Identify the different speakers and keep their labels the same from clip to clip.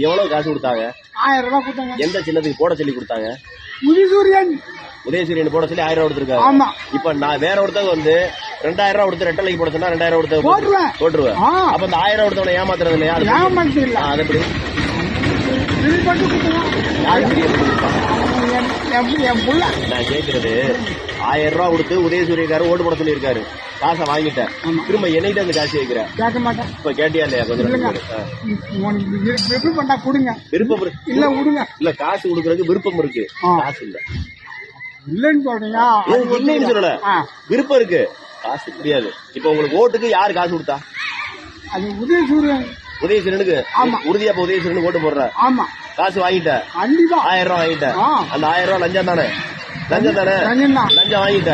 Speaker 1: எவ்வளவு காசு கொடுத்தாங்க?
Speaker 2: ஆயிரம் ரூபாய் கொடுத்தாங்க.
Speaker 1: எந்த சின்னத்துக்கு போட சொல்லி கொடுத்தாங்க?
Speaker 2: முதிசூரியன்.
Speaker 1: உதயசூரியன் போட சொல்லி ஆயிரம் ரூபா கொடுத்துருக்காங்க
Speaker 2: ஆமா.
Speaker 1: இப்ப நான் வேற ஒருத்தவங்க வந்து ரெண்டாயிரம் ரூபா கொடுத்து ரெட்டலைக்கு போட சொன்னா ரெண்டாயிரம் ரூபா கொடுத்து
Speaker 2: போட்டுருவேன்.
Speaker 1: அப்ப இந்த ஆயிரம் ரூபா கொடுத்தவன ஏமாத்துறது இல்லையா? அது எப்படி?
Speaker 2: ஏமாத்து இல்ல
Speaker 1: ஆ, அது எப்படி?
Speaker 2: என் புள்ள
Speaker 1: நான் கேக்குறது ஆயிரம் ரூபா கொடுத்து உதயசூரியக்காரர் ஓட்டு போட சொல்லியிருக்காரு. காசை வாங்கிட்டேன். திரும்ப என்னைக்கு அந்த காசு கேட்கிறேன்
Speaker 2: கேட்க மாட்டேன்.
Speaker 1: இப்ப கேட்டியா இல்லையா? கொஞ்சம்
Speaker 2: விருப்பம் பண்ணா கொடுங்க.
Speaker 1: விருப்பம்.
Speaker 2: இல்ல விடுங்க.
Speaker 1: இல்ல காசு கொடுக்கறதுக்கு விருப்பம் இருக்கு. காசு இல்ல.
Speaker 2: இல்லைன்னு சொல்றீங்க
Speaker 1: இல்லைன்னு சொல்லல. விருப்பம் இருக்கு. காசு முடியாது இப்ப உங்களுக்கு ஓட்டுக்கு யாரு காசு கொடுத்தா?
Speaker 2: அது உதயசூரியன்.
Speaker 1: உதயசூரனுக்கு. உறுதியா உதயசூரன் ஓட்டு போடுற.
Speaker 2: ஆமா.
Speaker 1: காசு வாங்கிட்ட.
Speaker 2: கண்டிப்பா.
Speaker 1: ஆயிரம் ரூபாய் வாங்கிட்ட.
Speaker 2: ஆ.
Speaker 1: அந்த ஆயிரம் லஞ்சம் தானே? லஞ்சம் தானே? லஞ்சம் வாங்கிட்ட.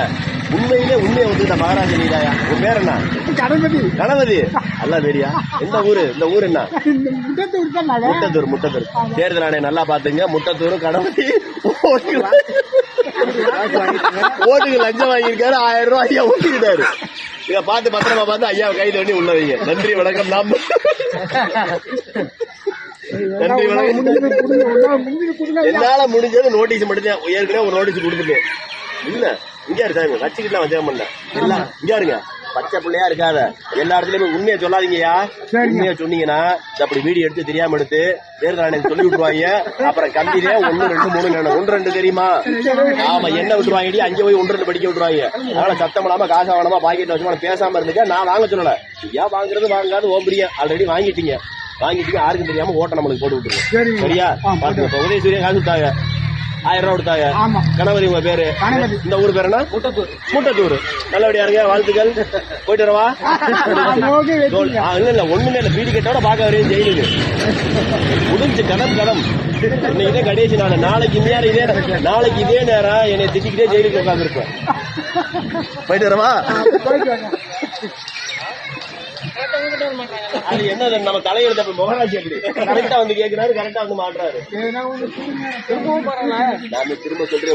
Speaker 1: உண்மையிலே உண்மையை ஒத்துக்கிட்ட மகாராஜா நீதாயா? உன் பேர் என்ன?
Speaker 2: கணபதி.
Speaker 1: கணபதி. அல்ல வேடியா? எந்த ஊரு இந்த ஊர் என்ன?
Speaker 2: முட்டத்தூர்
Speaker 1: முட்டத்தூர் தேர்தல் ஆணையம் நல்லா பாத்துங்க. முட்டத்தூரும் கணபதி. ஓட்டுக்கு லஞ்சம் வாங்கியிருக்காரு. ஆயிரம் ரூபாய் ஐயா ஓட்டிக்கிட்டாரு. இத பார்த்து பத்திரமா பார்த்து ஐயா கைது பண்ணி உள்ள வைங்க நன்றி வணக்கம். நாம் என்னால முடிஞ்சது நோட்டீஸ் மட்டும் தான். ஏற்கனவே ஒரு நோட்டீஸ் கொடுத்துட்டேன் இல்ல இங்க இரு சாமி? வச்சுக்கிட்டு வச்சேன் பண்ண இல்ல இங்க இருங்க பச்சை பிள்ளையா இருக்காத. எல்லா இடத்துலயுமே உண்மையை சொல்லாதீங்கயா. உண்மையை சொன்னீங்கன்னா அப்படி வீடியோ எடுத்து தெரியாம எடுத்து தேர்தல் ஆணையம் சொல்லி விட்டுருவாங்க. அப்புறம் கம்பியிலே ஒண்ணு ரெண்டு மூணு. ஒன்று ரெண்டு தெரியுமா? ஆமா என்ன விட்டுருவாங்க அங்கே போய் ஒன்று ரெண்டு படிக்க விட்டுருவாங்க. அதனால சத்தம் இல்லாம காசு வாங்காம பாக்கெட் வச்சு பேசாம இருந்துக்க நான் வாங்க சொல்லல. ஏன் வாங்குறது வாங்காது ஓம்பரிய. ஆல்ரெடி வாங்கிட்டீங்க. வாங்கிட்டீங்க யாருக்கும் தெரியாம ஓட்ட நம்மளுக்கு போட்டு விட்டுருவோம். சரியா? இப்ப உதயசூரியன் காசு கொடுத்தாங்க. ஆயிரம் ரூபாய் கொடுத்தாங்க.
Speaker 2: ஆமா.
Speaker 1: கணவரி உங்க பேரு. இந்த ஊர் பேர் என்ன? முட்டத்தூர். முட்டத்தூர். நல்லபடியா இருங்க. வாழ்த்துக்கள். போயிட்டு வரவா? இல்ல இல்ல. ஒண்ணுமே இல்ல. பீடி கட்டோட பாக்க வரையும் ஜெயிலுக்கு முடிஞ்சு கடம் கடம் இன்னைக்கு இதே கடைசி நாள். நாளைக்கு இந்த நேரம் இதே நாளைக்கு இதே நேரம். என்னை திட்டிக்கிட்டே ஜெயிலுக்கு உட்கார்ந்து இருப்பேன் போயிட்டு வரவா அது என்ன நம்ம தலையெழுத்து அப்ப முகராட்சி எப்படி? கரெக்டா வந்து கேக்குறாரு கரெக்டா வந்து மாட்டுறாரு. திரும்ப சொல்றேன்.